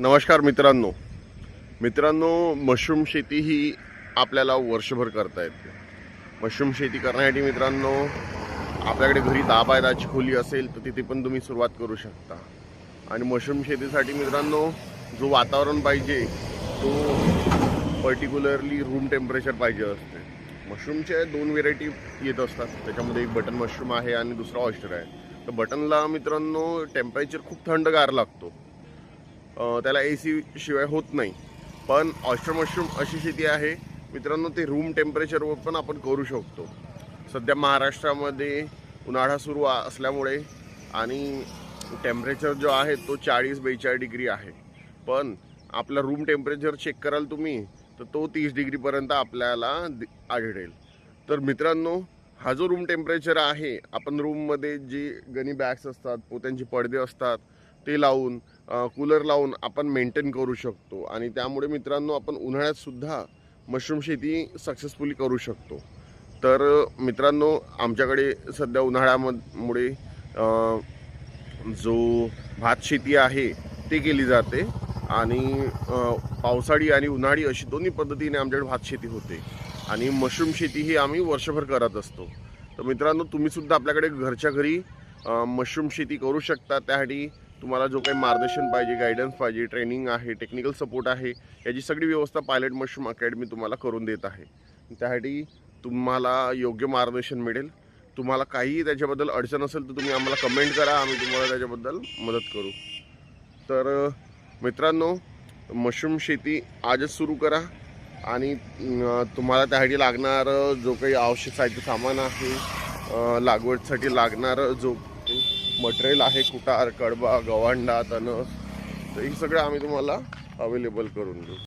नमस्कार मित्रांनो. मित्रांनो मशरूम शेती ही आपल्याला वर्षभर करता येते. मशरूम शेती करण्यासाठी मित्रांनो आपल्याकडे घरी दहा बाय खोली असेल तर तिथे पण तुम्ही सुरुवात करू शकता. आणि मशरूम शेतीसाठी मित्रांनो जो वातावरण पाहिजे तो पर्टिक्युलरली रूम टेम्परेचर पाहिजे असते. मशरूमचे दोन व्हेरायटी येत असतात. त्याच्यामध्ये एक बटन मशरूम आहे आणि दुसरा ऑयस्टर आहे. तर बटनला मित्रांनो टेम्परेचर खूप थंडगार लागतो. त्याला ए सी शिवाय होत नाही. पण ऑस्टर मशरूम अशी शेती आहे. मित्रांनो ते रूम टेम्परेचरवर पण आपण करू शकतो. सध्या महाराष्ट्रामध्ये उन्हाळा सुरू असल्यामुळे आणि टेम्परेचर जो आहे तो चाळीस बेचाळीस डिग्री आहे. पण आपला रूम टेम्परेचर चेक कराल तुम्ही तर तो तीस डिग्रीपर्यंत आपल्याला दि- आढळेल. तर मित्रांनो हा जो रूम टेम्परेचर आहे आपण रूममध्ये जी गनी बॅग्स असतात पोत्यांचे पडदे असतात ते लावून कूलर लावून आपण मेंटेन करू शकतो. आणि त्यामुळे मित्रांनो आपण उन्हाळ्यातसुद्धा मशरूम शेती सक्सेसफुली करू शकतो. तर मित्रांनो आमच्याकडे सध्या उन्हाळ्यामुळे जो भात शेती आहे ते केली जाते. आणि पावसाळी आणि उन्हाळी अशी दोन्ही पद्धतीने आमच्याकडे भात शेती होते. आणि मशरूम शेती ही आम्ही वर्षभर करत असतो. तर मित्रांनो तुम्हीसुद्धा आपल्याकडे घरच्या घरी मशरूम शेती करू शकता. त्यासाठी तुम्हाला जो काही मार्गदर्शन पाहिजे गायडन्स पाहिजे ट्रेनिंग आहे टेक्निकल सपोर्ट आहे याची सगळी व्यवस्था पायलट मशरूम अकॅडमी तुम्हाला करून देत आहे. त्यासाठी तुम्हाला योग्य मार्गदर्शन मिळेल. तुम्हाला काहीही त्याच्याबद्दल अडचण असेल तर तुम्ही आम्हाला कमेंट करा आम्ही तुम्हाला त्याच्याबद्दल मदत करू. तर मित्रांनो मशरूम शेती आजच सुरू करा. आणि तुम्हाला त्यासाठी लागणारं जो काही आवश्यक साहित्य सामान आहे लागवडीसाठी लागणारं जो मटेरियल आहे कुटार कडबा गवांडा तणस तर हे सगळं आम्ही तुम्हाला अवेलेबल करून देऊ.